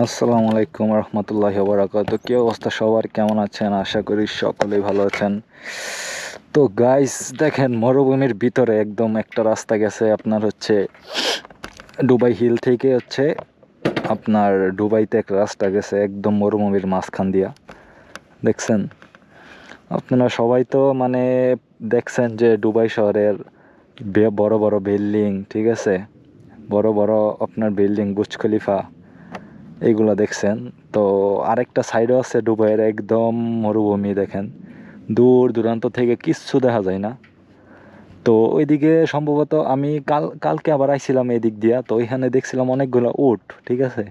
আসসালামু আলাইকুম রহমতুল্লাহ বরাকাত কি অবস্থা সবার? কেমন আছেন? আশা করি সকলেই ভালো আছেন। তো গাইস দেখেন, মরুভূমির ভিতরে একদম একটা রাস্তা গেছে। আপনার হচ্ছে দুবাই হিল থেকে হচ্ছে আপনার দুবাইতে এক রাস্তা গেছে, একদম মরুভূমির মাঝখান দিয়া। দেখছেন? আপনারা সবাই তো মানে দেখছেন যে ডুবাই শহরের বড় বড় বিল্ডিং, ঠিক আছে? বড় বড় আপনার বিল্ডিং বুজ খলিফা। এইগুলো দেখছেন। তো আরেকটা সাইডও আছে ডুবাইয়ের একদম মরুভূমি দেখেন। দূর দূরান্ত থেকে কিচ্ছু দেখা যায় না। তো ওইদিকে সম্ভবত আমি কাল, কালকে আবার আইছিলাম এই দিক দিয়া, তো ওইখানে দেখছিলাম অনেকগুলো উট, ঠিক আছে?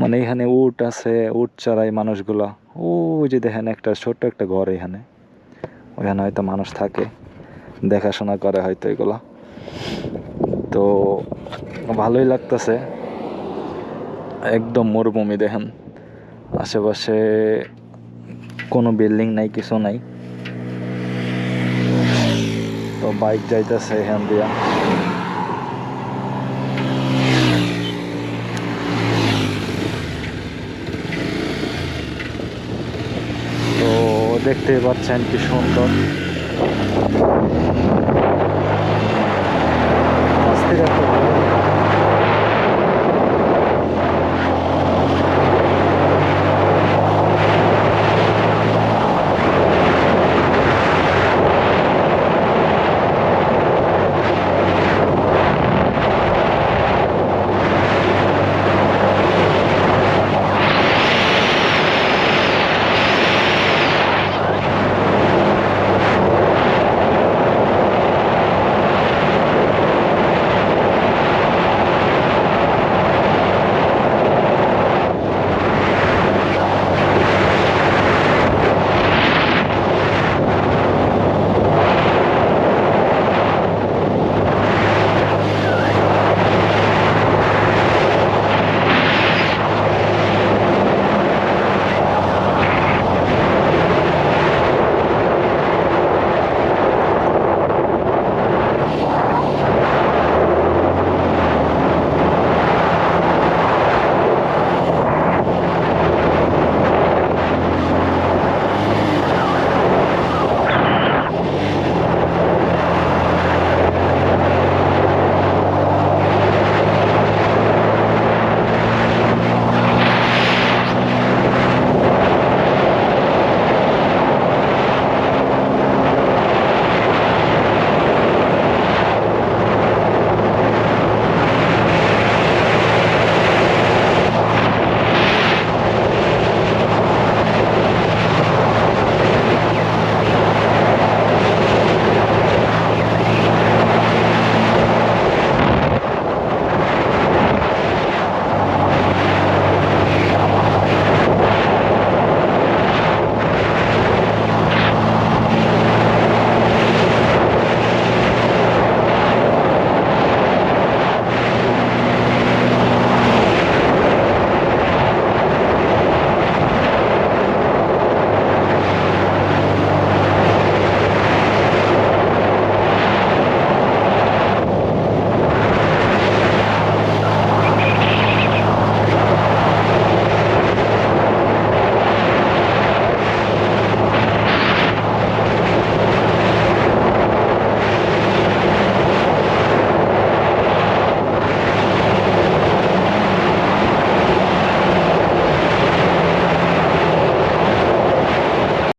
মানে এখানে উট আছে, উট চড়াই মানুষগুলা। ও যে দেখেন একটা ছোট্ট একটা ঘর এখানে। ওইখানে হয়তো মানুষ থাকে, দেখাশোনা করে হয়তো এগুলা। তো ভালোই লাগতেছে। একদম মরুভূমি দেখেন। আশেপাশে কোনো বিল্ডিং নাই, কিছু নাই। তো বাইক যাইতেছে এখান দিয়া। তো দেখতেই পাচ্ছেন কি সুন্দর।